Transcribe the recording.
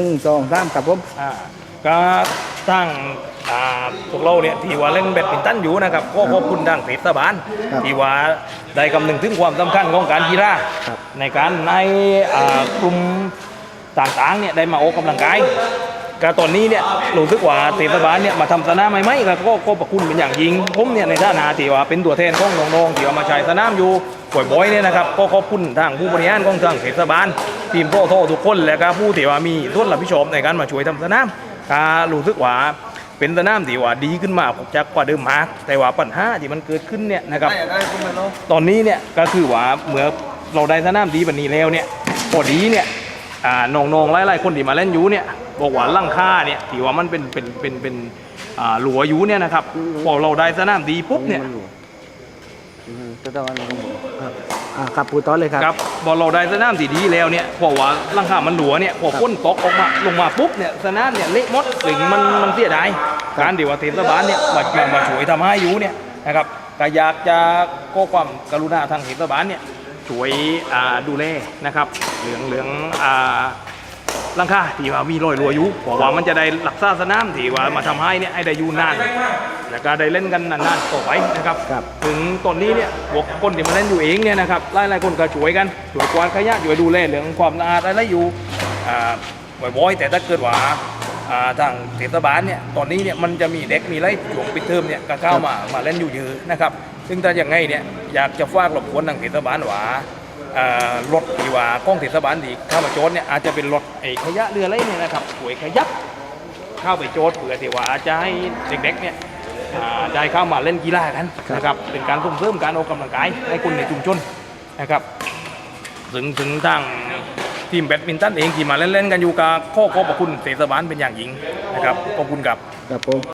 นึ่งสองสามครับผมอ่าก็ตั้งอ่าพวกเราเนี่ยที่ว่าเล่นแบดมินตันอยู่นะครับก็ขอบคุณทางเทศบาลครับที่ว่าได้กำนึงถึงความสำคัญของการกีฬาครับในการในอ่ากลุ่มต่างๆเนี่ยได้มาออกกำลังกายก็ตอนนี้เนี่ยรู้สึกว่าเทศบาลเนี่ยมาทำสนามใหม่ๆก็ก็ก็ประคุณเป็นอย่างยิ่งผมเนี่ยในฐานะที่ว่าเป็นตัวแทนของน้องๆที่ว่ามาใช้สนามอยู่บ่อยๆเนี่ยนะครับก็ขอบคุณทางผู้บริหารของทางเทศบาล ทีมโตโตทุกคนและก็ผู้ที่ว่ามีส่วนรับผิดชอบในการมาช่วยทำสนามก็รู้สึกว่าเป็นสนามที่ว่าดีขึ้นมากจากกว่าเดิมมาก แต่ว่าปัญหาที่มันเกิดขึ้นเนี่ยนะครับตอนนี้เนี่ยก็คือว่าเมื่อเราได้สนามดีแบบนี้แล้วเนี่ยพอดีเนี่ยอ่าน้องๆหลายๆคนที่มาเล่นยูเนี่ยบอกว่าลังค่าเนี่ยที่ว่ามันเป็นเป็นเป็นเป็นอ่าหลัวยูเนี่ยนะครับพอเราได้สนามดีปุ๊บเนี่ย อ่าครับปูต้อเลยครับ ครับพอเราได้สนามสีดีแล้วเนี่ยพอว่าลังค่ามันหลัวเนี่ยพอพ้นตกออกมาลงมาปุ๊บเนี่ยสนามเนี่ยเละหมดสิ่งมันมันเสียดายการเดี๋ยว่าเทศบาลเนี่ยมามามาช่วยทำให้อยู่เนี่ยนะครับก็อยากจะก็ความกรุณาทางเทศบาลเนี่ยช่วยอ่าดูแลนะครับเหลืองเหลืองอ่า ลังคาที่ว่ามีรอยรัวอยู่เพราะว่ามันจะได้รักษาสนามที่ว่ามาทำให้เนี่ยให้ได้อยู่นานแล้วก็ได้เล่นกันนานๆต่อไปนะครับ ครับถึงตอนนี้เนี่ยพวกคนที่มาเล่นอยู่เองเนี่ยนะครับหลายๆคนก็ช่วยกันช่วยกวาดขยะช่วยดูแลเรื่องความสะอาดอะไรอยู่อ่าบ่อยๆแต่ถ้าเกิดว่าอ่าทางเทศบาลเนี่ยตอนนี้เนี่ยมันจะมีเด็กมีไรช่วงปิดเทอมเนี่ยก็เข้ามามาเล่นอยู่เยอะนะครับ ซึ่งถ้าอย่างไงเนี่ยอยากจะฝากรบกวนทางเทศบาลว่าอ่า รถที่ว่าก้องเทศบาลที่เข้ามาโจรเนี่ยอาจจะเป็นรถไอ้ขยะเรืออะไรเนี่ยนะครับสวยขยับเข้าไปโจทย์เผื่อที่ว่าอาจจะให้เด็กๆเนี่ยอ่าได้เข้ามาเล่นกีฬากันนะครับเป็นการส่งเสริมการออกกำลังกายให้คนในชุมชนนะครับถึงถึงทางทีมแบดมินตันเองที่มาเล่นๆกันอยู่กับข้อขอบพระคุณเทศบาลเป็นอย่างยิ่งนะครับขอบคุณครับครับผม